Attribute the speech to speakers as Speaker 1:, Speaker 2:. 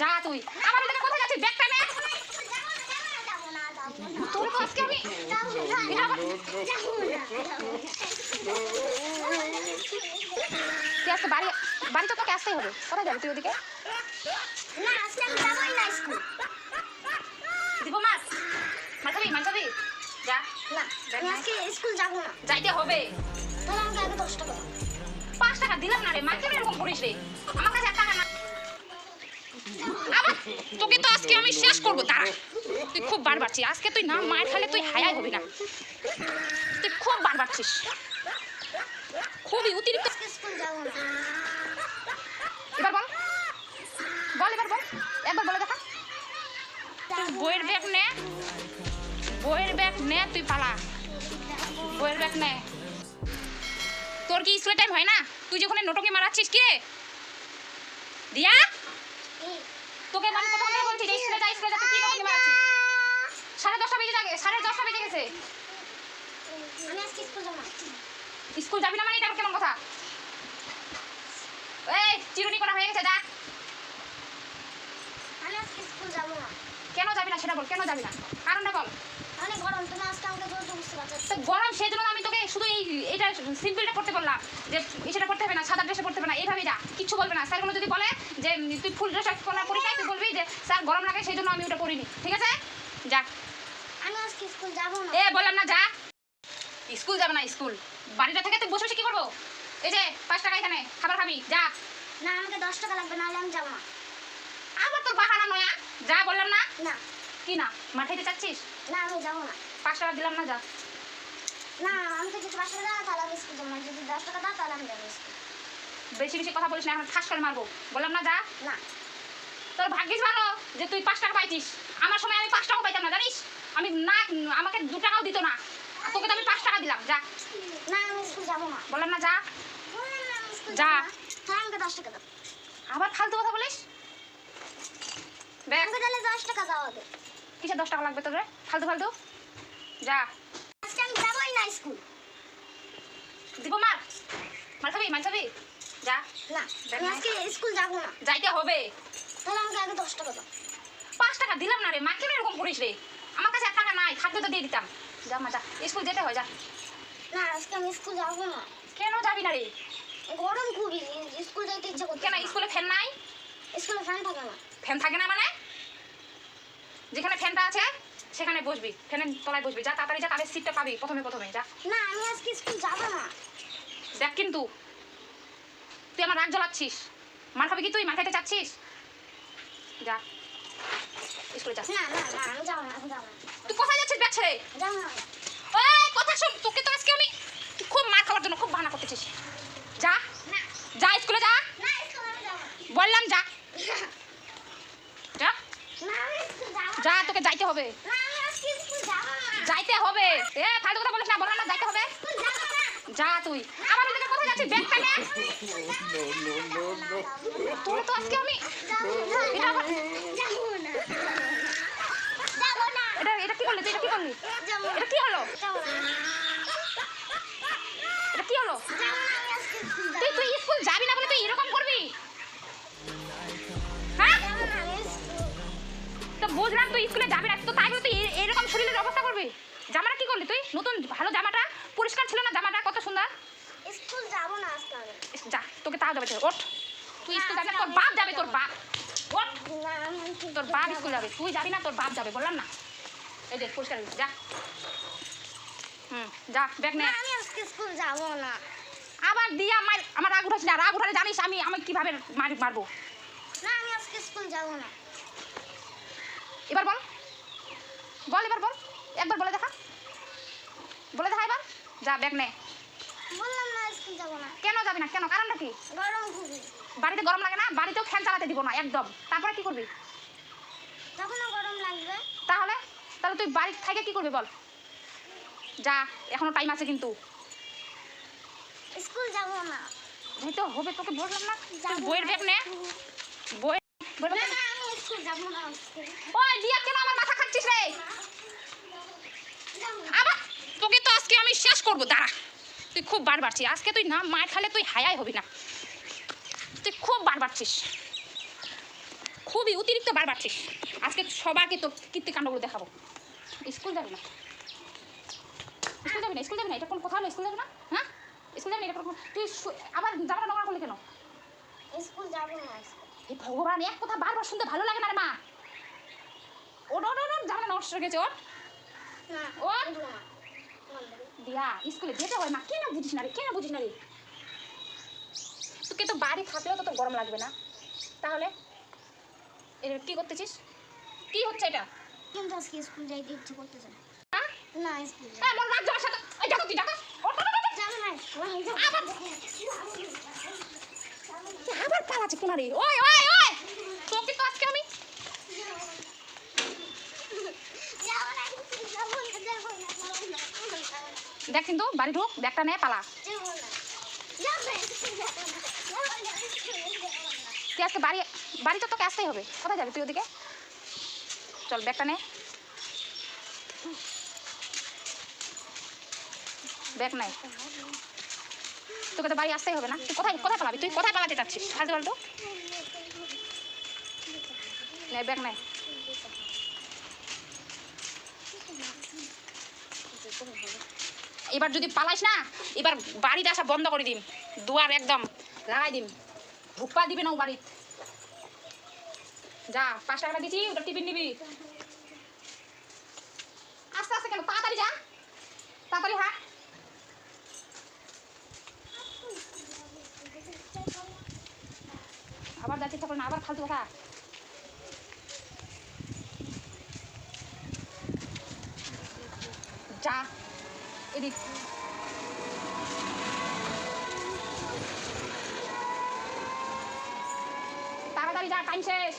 Speaker 1: যা তুই। আমার দিকে কোথায় যাচ্ছিস? ব্যাগটা নে তোর আজকে আমি? তুই আজকে বাড়ি বাড়ি তো তোকে আসতেই হবে। কোথায় যাবি তুই ওদিকে? দিব মাছ। মাছ খাবি মাছ খাবি যা
Speaker 2: স্কুল যাব না।
Speaker 1: যাইতে হবে।
Speaker 2: তাহলে আমাকে আগে দশ টাকা
Speaker 1: পাঁচ টাকা দিলাম না রে। মা কেন এরকম করিস রে। আমার কাছে এক টাকা না আবার তোকে তো আজকে আমি শেষ করব, দাঁড়া। তুই খুব বার বাড়ছিস। আজকে তুই না মায়ের খালে তুই হায়াই হবি না। তুই খুব বার বাড়ছিস। খুবই অতিরিক্ত
Speaker 2: স্কুল
Speaker 1: এবার বল। বল, এবার বল। একবার বলে দেখা। তুই বইয়ের ব্যাগ নে। বইয়ের ব্যাগ নে, তুই পালা। বইয়ের ব্যাগ নে। তোর কি স্কুলের টাইম হয় না? তুই যখন নোটকে মারাচ্ছিস, কি রে? দিয়া? তোকে আমি প্রথম থেকে বলছি যে স্কুলে যা স্কুলে যা তুই কি সাড়ে দশটা বেজে যাবে সাড়ে দশটা বেজে গেছে।
Speaker 2: আমি আজকে স্কুল যাব না।
Speaker 1: স্কুল যাবি না মানে এটা কেমন কথা? এই চিরুনি করা হয়ে গেছে যা।
Speaker 2: আমি আজকে স্কুল যাব না।
Speaker 1: কেন যাবি না সেটা বল কেন যাবি না? কারণটা বল।
Speaker 2: অনেক গরম তুমি আজকে আমাকে জোর
Speaker 1: গরম সেই জন্য আমি তোকে শুধু এই এটা সিম্পলটা করতে বললাম যে সেটা করতে হবে না সাদা ড্রেসে পড়তে হবে না এইভাবে যা কিছু বলবে না। স্যারগুলো যদি বলে যে তুই ফুল ড্রেস পরিস নাই তুই বলবি যে স্যার গরম লাগে সেই জন্য আমি ওটা পরিনি ঠিক আছে? যা।
Speaker 2: আমি আজকে স্কুল যাব না।
Speaker 1: এ বললাম না যা। স্কুল যাবে না স্কুল। বাড়িটা থেকে তুই বসে বসে কি করব? এই যে পাঁচ টাকা এখানে খাবার খাবি যা।
Speaker 2: না আমাকে দশ টাকা লাগবে নাহলে আমি যাব না।
Speaker 1: আবার তোর বাহানা নয়া? যা বললাম না?
Speaker 2: না।
Speaker 1: কি না মার খাইতে চাচ্ছিস?
Speaker 2: না আমি যাব না।
Speaker 1: পাঁচ টাকা দিলাম না যা।
Speaker 2: না আমাকে যদি পাঁচশো টাকা দাও তাহলে আমি স্কুল যাব না। যদি দশ টাকা দাও তাহলে আমি যাব স্কুল।
Speaker 1: বেশি বেশি কথা বলিস না এখন ঠাস করে মারবো। বললাম না যা।
Speaker 2: না।
Speaker 1: তোর ভাগ্যিস ভালো যে তুই পাঁচ টাকা পাইছিস। আমার সময় আমি পাঁচ টাকা পাইতাম না জানিস? আমি না আমাকে দু টাকাও দিত না। তোকে তো আমি পাঁচ টাকা দিলাম যা।
Speaker 2: না আমি স্কুল যাব না।
Speaker 1: বললাম না যা। যা।
Speaker 2: যাব আমাকে দশ টাকা দাও।
Speaker 1: আবার ফালতু কথা বলিস?
Speaker 2: আমাকে তাহলে দশ টাকা দাও আগে।
Speaker 1: কিসে দশ টাকা লাগবে তোর ফালতু ফালতু। যা।
Speaker 2: আজকে আমি যাবোই না স্কুল।
Speaker 1: দিব মার। মার খাবি মার খাবি? যা
Speaker 2: না আজকে স্কুল যাব না।
Speaker 1: যাইতে হবে।
Speaker 2: তাহলে আমাকে আগে দশ টাকা দাও
Speaker 1: পাঁচ টাকা দিলাম না রে মা কেন এরকম করিস রে? আমার কাছে এক টাকা নাই থাকলে তো দিয়ে দিতাম। যা মা যা স্কুল যেতে হয় যা।
Speaker 2: না আজকে আমি স্কুল যাব না।
Speaker 1: কেন যাবি না রে?
Speaker 2: গরম খুবই স্কুল যাইতে ইচ্ছে করছে
Speaker 1: কেন স্কুলে ফ্যান নাই?
Speaker 2: স্কুলে ফ্যান থাকে না।
Speaker 1: ফ্যান থাকে না মানে? যেখানে ফ্যানটা আছে সেখানে বসবি। ফ্যানের তলায় বসবি। যা তাড়াতাড়ি যা তাদের সিটটা পাবি প্রথমে প্রথমে যা।
Speaker 2: না আমি আজকে স্কুল যাব না।
Speaker 1: দেখ কিন্তু তুই আমার রাগ জ্বালাচ্ছিস মার খাবি কি তুই? মার খাইতে চাচ্ছিস? যা। স্কুলে যা
Speaker 2: না না না আমি যাব না যাব না।
Speaker 1: তুই কোথায় যাচ্ছিস ব্যাগ ছেড়ে?
Speaker 2: যাব না।
Speaker 1: ওই কথা শোন তোকে তো আজকে আমি তুই খুব মার খাওয়ার জন্য খুব বাহানা করতেছিস। যা।
Speaker 2: না।
Speaker 1: যা স্কুলে যা।
Speaker 2: না স্কুল আমি যাব
Speaker 1: বললাম যা। যা।
Speaker 2: না আমি
Speaker 1: যা তোকে যাইতে হবে।
Speaker 2: না আমি আজকে স্কুল যাব না।
Speaker 1: যাইতে হবে। এ ফালতু কথা বলিস না বললাম না যাইতে হবে।
Speaker 2: স্কুল যাব না।
Speaker 1: যা তুই। আমার দিকে কোথায় যাচ্ছিস? ব্যাগটা নে তোর তো আজকে আমি এটা এটা কি করলি এটা কি করলি? এটা কি হলো? এটা কি হলো? তুই তুই স্কুল যাবি না বলে তুই এরকম করবি? হ্যাঁ? তো বুঝলাম তুই স্কুলে যাবি না, তো তাই বলে এরকম শরীরের অবস্থা করবি। জামাটা কি করলি তুই? নতুন ভালো জামাটা? পরিষ্কার ছিল না জামাটা কত সুন্দর
Speaker 2: স্কুল যাব না আজকে আমি
Speaker 1: ইস, যা তোকে তাও যাবে ওঠ। তুই স্কুল যাবি না তোর বাপ যাবে তোর বাপ। ওঠ। তোর বাপ স্কুল যাবে। তুই যাবি না তোর বাপ যাবে বললাম না। এই যে পরিষ্কার যা। হুম যা ব্যাগ নে।
Speaker 2: না আমি আজকে স্কুল যাব না।
Speaker 1: আবার দিয়া আমার আমার রাগ উঠাচ্ছি না রাগ উঠালে জানিস আমি আমি কীভাবে মার মারবো।
Speaker 2: না আমি আজকে স্কুল যাব না।
Speaker 1: এবার বল। বল এবার বল। একবার বলে দেখা। বলে দেখা এবার। যা ব্যাগ নে।
Speaker 2: বললাম না স্কুল যাব
Speaker 1: যাবি না। কেন? কারণটা কি? বাড়িতে গরম লাগে না? বাড়িতেও ফ্যান চালাতে দিব না একদম। তারপরে কি করবি?
Speaker 2: তখনও গরম লাগবে।
Speaker 1: তাহলে? তাহলে তুই বাড়ি থেকে কি করবি বল? যা এখনও টাইম আছে কিন্তু।
Speaker 2: স্কুল যাব না।
Speaker 1: যেতে হবে তোকে বললাম না। বইয়ের ব্যাগ নে। বই
Speaker 2: না আমি স্কুল যাব না
Speaker 1: ওই দিয়া কেন আমার মাথা খাচ্ছিস রে? আবার তোকে তো আজকে আমি শেষ করব দাঁড়া। তুই খুব বার বাড়ছিস। আজকে তুই না মায়ের খালে তুই হায়াই হবি না। তুই খুব বার বাড়ছিস। খুবই অতিরিক্ত বার বাড়ছিস। আজকে সবাইকে তোর কীর্তিকাণ্ডগুলো দেখাবো। স্কুল যাবি না? স্কুল যাবি না? স্কুল যাবি না? এটা কোন কথা হলো? স্কুল যাবি না? হ্যাঁ? স্কুল যাবি না? এটা কোন তুই আবার জামাটা নোংরা করলি কেন?
Speaker 2: স্কুল যাব না
Speaker 1: এই ভগবান এক কথা বারবার শুনতে ভালো লাগে না রে মা। ওর ওর ওর ওর জামাটা নষ্ট গেছে ওর।
Speaker 2: না
Speaker 1: দিয়া স্কুলে যেতে হয় মা। কেন বুঝিস না রে কেন বুঝিস না রে? তোকে তো বাড়ি থাকলেও তো তোর গরম লাগবে না। তাহলে এটা কি করতেছিস? কি হচ্ছে এটা?
Speaker 2: কিন্তু আজকে স্কুল যাইতে ইচ্ছে করতেছে না।
Speaker 1: হ্যাঁ?
Speaker 2: না স্কুল
Speaker 1: হ্যাঁ মন রাখ যাওয়ার সাথে এই দেখো তুই দেখো। আবার আবার পালাচ্ছে কোনা রে? ওই ওই ওই তোকে তো আজকে আমি
Speaker 2: যাব না স্কুল যাব না যাব না যাব না যাব না
Speaker 1: দেখ কিন্তু বাড়ি ঢুক, ব্যাগটা নে, পালা। তুই আজকে বাড়ি বাড়ি তো তোকে আসতেই হবে। কোথায় যাবি তুই ওদিকে? চল, ব্যাগটা নে। ব্যাগ নাই। তোকে তো বাড়ি আসতেই হবে না। তুই কোথায় কোথায় পালাবি? তুই কোথায় পালাতে চাচ্ছিস? হালতে বলতো নে, ব্যাগ নাই এবার যদি পালাইস না, এবার বাড়িতে আসা বন্ধ করে দিম। দুয়ার একদম লাগাই দিম। ঢুকপা দিবি না বাড়িতে যা, পাঁচ টাকা দিছি, ওটা টিফিন নিবি। আস্তে আস্তে কেন? তাড়াতাড়ি যা। তাড়াতাড়ি হাট। আবার যাচ্ছি তখন, আবার ফালতু কথা। যা। এদিক তাড়াতাড়ি যা টাইম শেষ।